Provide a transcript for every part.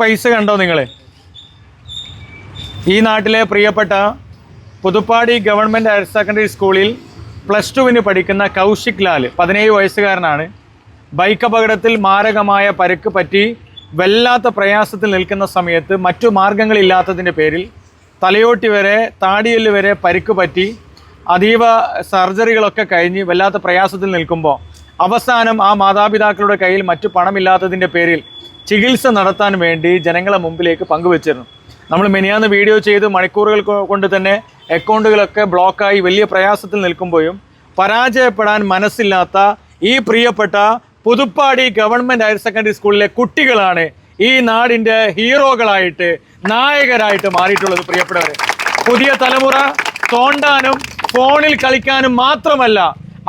പൈസ കണ്ടോ നിങ്ങൾ ഈ നാട്ടിലെ പ്രിയപ്പെട്ട പുതുപ്പാടി ഗവൺമെന്റ് ഹയർ സെക്കൻഡറി സ്കൂളിൽ പ്ലസ് ടുവിന് പഠിക്കുന്ന കൗശിക് ലാൽ പതിനേഴ് വയസ്സുകാരനാണ്. ബൈക്ക് അപകടത്തിൽ മാരകമായ പരുക്ക് പറ്റി വല്ലാത്ത പ്രയാസത്തിൽ നിൽക്കുന്ന സമയത്ത് മറ്റു മാർഗങ്ങളില്ലാത്തതിന്റെ പേരിൽ തലയോട്ടി വരെ താടിയെല്ല് വരെ പരുക്ക് പറ്റി അതീവ സർജറികളൊക്കെ കഴിഞ്ഞ് വല്ലാത്ത പ്രയാസത്തിൽ നിൽക്കുമ്പോൾ അവസാനം ആ മാതാപിതാക്കളുടെ കയ്യിൽ മറ്റു പണമില്ലാത്തതിന്റെ പേരിൽ ചികിത്സ നടത്താൻ വേണ്ടി ജനങ്ങളെ മുമ്പിലേക്ക് പങ്കുവച്ചിരുന്നു. നമ്മൾ മെനിയാന്ന് വീഡിയോ ചെയ്ത് മണിക്കൂറുകൾ കൊണ്ട് തന്നെ അക്കൗണ്ടുകളൊക്കെ ബ്ലോക്കായി വലിയ പ്രയാസത്തിൽ നിൽക്കുമ്പോഴും പരാജയപ്പെടാൻ മനസ്സില്ലാത്ത ഈ പ്രിയപ്പെട്ട പുതുപ്പാടി ഗവൺമെന്റ് ഹയർ സെക്കൻഡറി സ്കൂളിലെ കുട്ടികളാണ് ഈ നാടിന്റെ ഹീറോകളായിട്ട് നായകരായിട്ട് മാറിയിട്ടുള്ളത് പ്രിയപ്പെട്ടവരെ. പുതിയ തലമുറ തോണ്ടാനും ഫോണിൽ കളിക്കാനും മാത്രമല്ല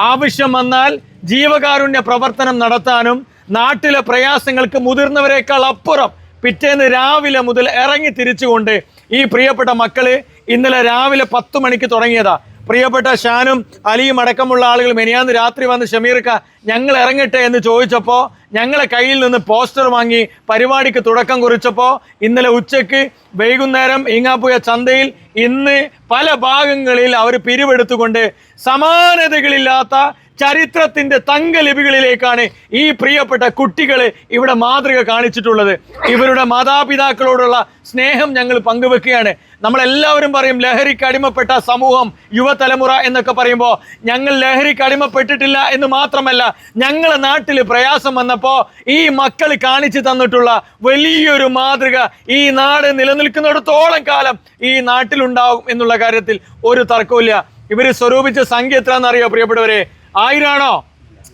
ആവശ്യം വന്നാൽ ജീവകാരുണ്യ പ്രവർത്തനം നടത്താനും നാട്ടിലെ പ്രയാസങ്ങൾക്ക് മുതിർന്നവരെക്കാൾ അപ്പുറം പിറ്റേന്ന് രാവിലെ മുതൽ ഇറങ്ങി തിരിച്ചുകൊണ്ട് ഈ പ്രിയപ്പെട്ട മക്കൾ ഇന്നലെ രാവിലെ പത്ത് മണിക്ക് തുടങ്ങിയതാ. പ്രിയപ്പെട്ട ഷാനും അലിയും അടക്കമുള്ള ആളുകൾ മെനിയാന്ന് രാത്രി വന്ന് ഷമീർക്ക ഞങ്ങൾ ഇറങ്ങട്ടെ എന്ന് ചോദിച്ചപ്പോൾ ഞങ്ങളെ കയ്യിൽ നിന്ന് പോസ്റ്റർ വാങ്ങി പരിപാടിക്ക് തുടക്കം കുറിച്ചപ്പോൾ ഇന്നലെ ഉച്ചയ്ക്ക് വൈകുന്നേരം ഈങ്ങാപ്പുഴ ചന്തയിൽ ഇന്ന് പല ഭാഗങ്ങളിൽ അവർ പിരിവെടുത്തുകൊണ്ട് സമാനതകളില്ലാത്ത ചരിത്രത്തിന്റെ തങ്കലിപികളിലേക്കാണ് ഈ പ്രിയപ്പെട്ട കുട്ടികളെ ഇവിടെ മാതൃക കാണിച്ചിട്ടുള്ളത്. ഇവരുടെ മാതാപിതാക്കളോടുള്ള സ്നേഹം ഞങ്ങൾ പങ്കുവെക്കുകയാണ്. നമ്മളെല്ലാവരും പറയും ലഹരിക്ക് അടിമപ്പെട്ട സമൂഹം യുവതലമുറ എന്നൊക്കെ പറയുമ്പോൾ ഞങ്ങൾ ലഹരിക്ക് അടിമപ്പെട്ടിട്ടില്ല എന്ന് മാത്രമല്ല ഞങ്ങളെ നാട്ടിൽ പ്രയാസം വന്നപ്പോൾ ഈ മക്കൾ കാണിച്ചു തന്നിട്ടുള്ള വലിയൊരു മാതൃക ഈ നാട് നിലനിൽക്കുന്നിടത്തോളം കാലം ഈ നാട്ടിലുണ്ടാകും എന്നുള്ള കാര്യത്തിൽ ഒരു തർക്കമില്ല ഇവർ സ്വരൂപിച്ച സംഖ്യ എത്രയാണെന്നറിയോ പ്രിയപ്പെട്ടവരെ? ആയിരാണോ?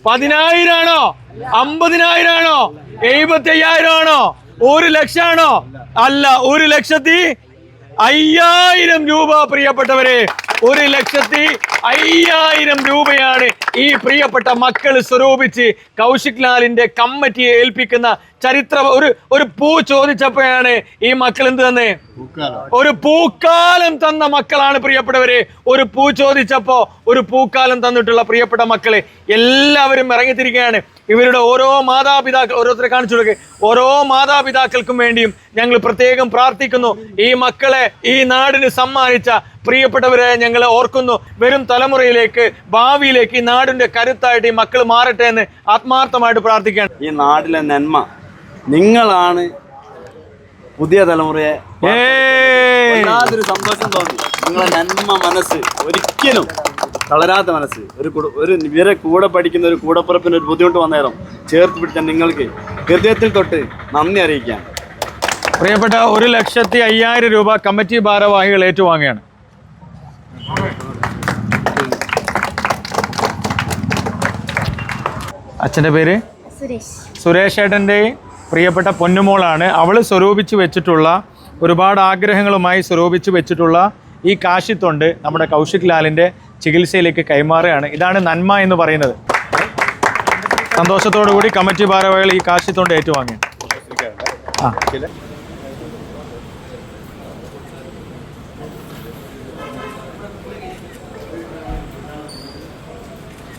പതിനായിരാണോ? അമ്പതിനായിരാണോ? എഴുപത്തി അയ്യായിരം ആണോ ഒരു ലക്ഷമാണോ അല്ല ഒരു ലക്ഷത്തി അയ്യായിരം രൂപ പ്രിയപ്പെട്ടവരെ ഒരു ലക്ഷത്തി അയ്യായിരം രൂപയാണ് ഈ പ്രിയപ്പെട്ട മക്കൾ സ്വരൂപിച്ച് കൗശിക് ലാലിന്റെ കമ്മിറ്റിയെ ഏൽപ്പിക്കുന്ന ചരിത്ര ഒരു ഒരു പൂ ചോദിച്ചപ്പോഴാണ് ഈ മക്കൾ എന്ത് തന്നെ? ഒരു പൂക്കാലം തന്ന മക്കളാണ് പ്രിയപ്പെട്ടവരെ. ഒരു പൂ ചോദിച്ചപ്പോ ഒരു പൂക്കാലം തന്നിട്ടുള്ള പ്രിയപ്പെട്ട മക്കളെ എല്ലാവരും ഇറങ്ങിത്തിരിക്കുകയാണ്. ഇവരുടെ ഓരോ മാതാപിതാക്കൾ ഓരോരുത്തരെ കാണിച്ചു കൊടുക്കുക ഓരോ മാതാപിതാക്കൾക്കും വേണ്ടിയും ഞങ്ങൾ പ്രത്യേകം പ്രാർത്ഥിക്കുന്നു. ഈ മക്കളെ ഈ നാടിന് സമ്മാനിച്ച പ്രിയപ്പെട്ടവരെ ഞങ്ങൾ ഓർക്കുന്നു. വരും തലമുറയിലേക്ക് ഭാവിയിലേക്ക് ഈ നാടിന്റെ കരുത്തായിട്ട് ഈ മക്കൾ മാറട്ടെ എന്ന് ആത്മാർത്ഥമായിട്ട് പ്രാർത്ഥിക്കുകയാണ്. ഈ നാടിലെ നന്മ നിങ്ങളാണ് പുതിയ തലമുറയെ! വല്ലാതൊരു സന്തോഷം തോന്നി. നിങ്ങളെ നന്മ മനസ്സ് ഒരിക്കലും തളരാത്ത മനസ്സ്. ഒരു കുട- ഒരു ഇവരെ കൂടെ പഠിക്കുന്ന ഒരു കൂടപ്പുറപ്പിന് ഒരു ബുദ്ധിമുട്ട് വന്നേരം ചേർത്ത് പിടിച്ച നിങ്ങൾക്ക് ഹൃദയത്തിൽ തൊട്ട് നന്ദി അറിയിക്കാം. പ്രിയപ്പെട്ട ഒരു ലക്ഷത്തി അയ്യായിരം രൂപ കമ്മിറ്റി ഭാരവാഹികൾ ഏറ്റുവാങ്ങുകയാണ്. അച്ഛന്റെ പേര്? സുരേഷ്. സുരേഷ് ഏട്ടന്റെ പ്രിയപ്പെട്ട പൊന്നുമോളാണ്. അവൾ സ്വരൂപിച്ച് വെച്ചിട്ടുള്ള ഒരുപാട് ആഗ്രഹങ്ങളുമായി സ്വരൂപിച്ച് വെച്ചിട്ടുള്ള ഈ കാശിത്തൊണ്ട് നമ്മുടെ കൗശിക് ലാലിന്റെ ചികിത്സയിലേക്ക് കൈമാറുകയാണ്. ഇതാണ് നന്മ എന്ന് പറയുന്നത്. സന്തോഷത്തോടു കൂടി കമ്മിറ്റി ഭാരവാഹികൾ ഈ കാശിത്തോണ്ട് ഏറ്റുവാങ്ങി. ആ.